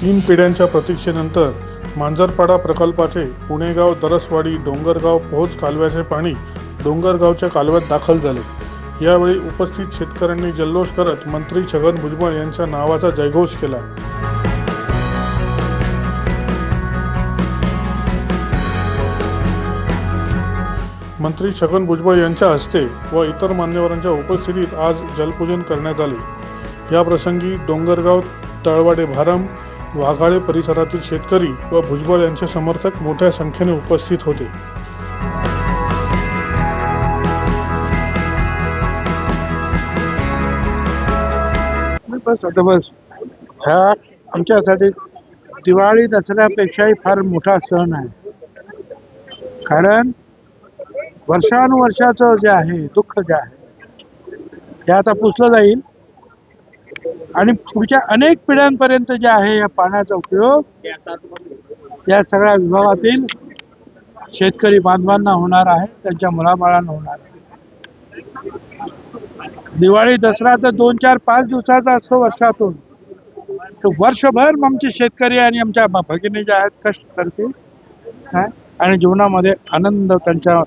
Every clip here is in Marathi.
तीन पिढ्यांच्या प्रतीक्षेनंतर मांजरपाडा प्रकल्पाचे पुणेगाव दरसवाडी डोंगरगाव पोहोच कालव्याचे पाणी डोंगरगावच्या कालव्यात दाखल झाले. यावेळी उपस्थित शेतकऱ्यांनी जल्लोष करत मंत्री छगन भुजबळ यांच्या नावाचा जयघोष केला. मंत्री छगन भुजबळ यांच्या हस्ते व इतर मान्यवरांच्या उपस्थितीत आज जलपूजन करण्यात आले. याप्रसंगी डोंगरगाव तळवाडे भारम वाघाळे परिसरातील शेतकरी व भुजबळ यांचे समर्थक मोठ्या संख्येने उपस्थित होते. बस आता बस. ह्या आमच्यासाठी दिवाळी दसऱ्यापेक्षाही फार मोठा सण आहे. कारण वर्षानुवर्षाचं जे आहे दुःख जे आहे ते आता पुसलं जाईल. आणि पुढच्या अनेक पिढ्यांपर्यंत जे आहे या पाण्याचा उपयोग या सगळ्या विभागातील शेतकरी बांधवांना होणार आहे त्यांच्या मुलाबाळांना होणार आहे. दिवाळी दसरा तर दोन चार पाच दिवसाचा असतो वर्षातून. तो वर्षभर आमचे शेतकरी आणि आमच्या भगिनी ज्या आहेत कष्ट करतील आणि जीवनामध्ये आनंद त्यांच्या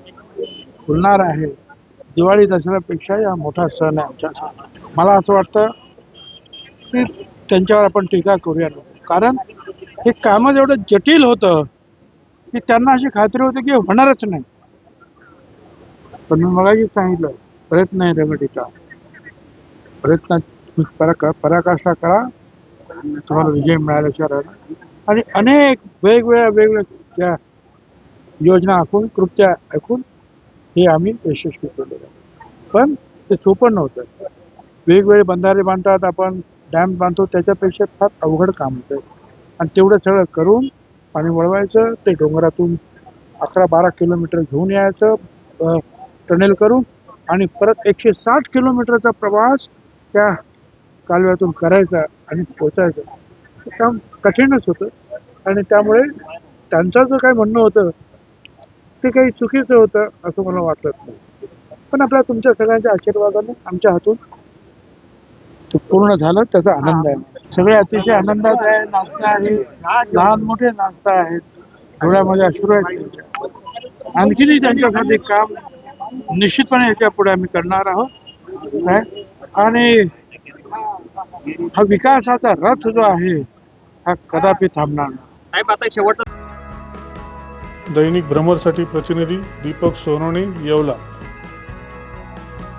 फुलणार आहे. दिवाळी दसऱ्यापेक्षा हा मोठा सण आहे आमच्या. मला असं वाटतं की त्यांच्यावर आपण टीका करूया. कारण हे कामं एवढं जटिल होतं की त्यांना अशी खात्री होती की होणारच नाही. पण मी मगाशी सांगितलं प्रयत्न आहे रेमेडीचा प्रयत्न पराकाष्ठा करा. तुम्हाला विजय मिळाल्याशिवाय राहणार आणि अनेक वेगवेगळ्या वेगवेगळ्या योजना आखून कृत्या ऐकून हे आम्ही यशस्वी केलेलं पण ते सोपं नव्हतं. वेगवेगळे बंधारे बांधतात आपण डॅम बांधतो त्याच्यापेक्षा फार अवघड काम होतं. आणि तेवढं सगळं करून पाणी वळवायचं ते डोंगरातून अकरा बारा किलोमीटर घेऊन यायचं टनेल करून आणि परत एकशे साठ किलोमीटरचा प्रवास त्या कालव्यातून करायचा आणि पोचायचं हे काम कठीणच होतं. आणि त्यामुळे त्यांचं जो काही म्हणणं होतं ते काही चुकीचं होतं असं मला वाटत नाही. पण आपल्या तुमच्या सगळ्यांच्या आशीर्वादाने आमच्या हातून ते पूर्ण झालं त्याचा आनंद आहे. सगळे अतिशय आनंदात आहे नाचता आहे. लहान मोठे नाचता आहेत. डोळ्यामध्ये अश्रू आहेत. त्यांच्या आणखीनही त्यांच्यासाठी काम निश्चितपणे याच्यापुढे आम्ही करणार आहोत. काय? आणि हा विकासाचा रथ जो आहे हा कदापि थांबणार नाही. साहेब आता शेवटचा दैनिक भ्रमरसाठी प्रतिनिधी दीपक सोनवणे येवला.